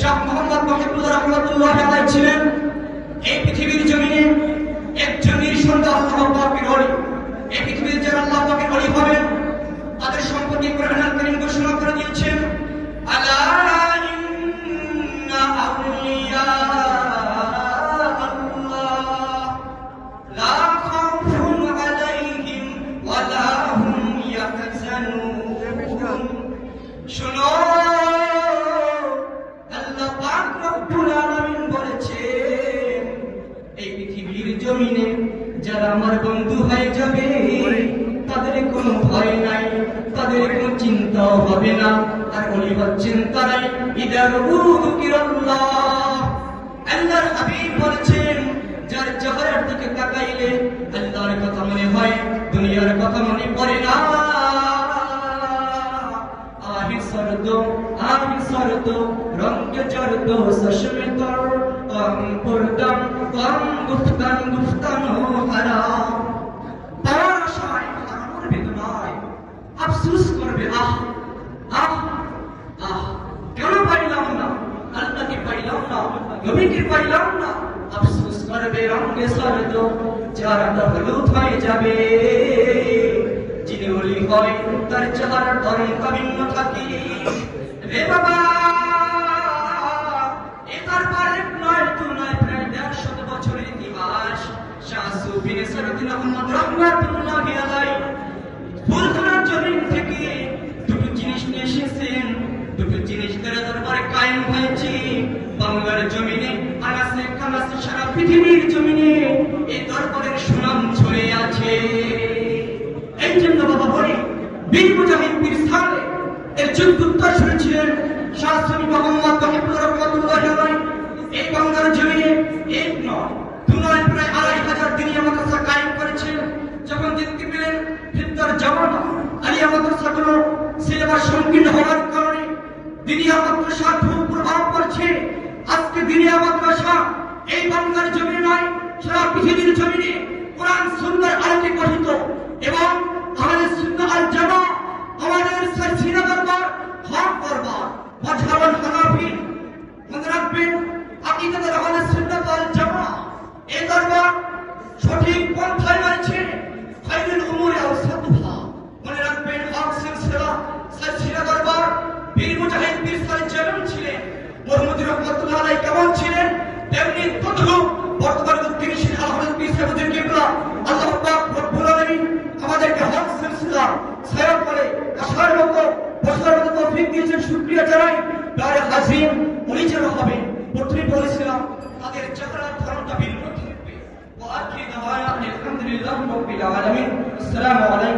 শাহ মোহাম্মদ মহিবুল্লাহ রহমতুল্লাহ ছিলেন এই পৃথিবীর জমিনে। পৃথিবীর জমিনে যারা আমার বন্ধু হয়ে যাবে, তাদের কোনো ভয় নাই, তাদের কোনো চিন্তাও হবে না। আর উনি হচ্ছেন তারাই ইদার আল্লাহর হাবিব বলেছেন, যার চেহারার দিকে তাকাইলে আল্লাহর কথা মনে হয়, দুনিয়ার কথা মনে পড়ে না। আহি সরদ আহি সরদ রঙ্গ জরদ কম পরদম কম আফসোস করবে আহ আহ আহ কেন না? আল্লাহকে না, নবীকে না। আফসোস করবে চেহারাটা হলুদ হয়ে যাবে। যিনি অলি হয়, তার চেহারার ধরন কাবিন্য রে বাবা নেসারুদ্দিন আহমদ পৃথিবীর জমিনে। এই এই জন্য বাবা বলি, বীর মুজাহিদ বীর সালে এর উত্তর শুনেছিলেন শাস্ত্রী মোহাম্মদ মহিবুর রহমতুল্লাহ আলাইহি এই বাংলার জমিনে এক নয় দু নয় প্রায় আড়াই হাজার দিনিয়া মাদ্রাসা কায়েম করেছেন যখন দেখতে পেলেন ফিরতার জামানা আলিয়া মাদ্রাসাগুলো সিলেবাস সংকীর্ণ হওয়ার কারণে দিনিয়া মাদ্রাসা খুব প্রভাব পড়ছে। আজকে দিনিয়া মাদ্রাসা এই বাংলার জমি নয়, সারা পৃথিবীর জমিনে কোরআন সুন্দর আলোকে জানাই তার হাসিম উনি যেন হবেন প্রথমে বলেছিলাম তাদের চেহারার ধরনটা ভিন্ন থাকবে ওয়া আখির দাওয়ানা আলহামদুলিল্লাহ রাব্বিল আলামিন আসসালামু আলাইকুম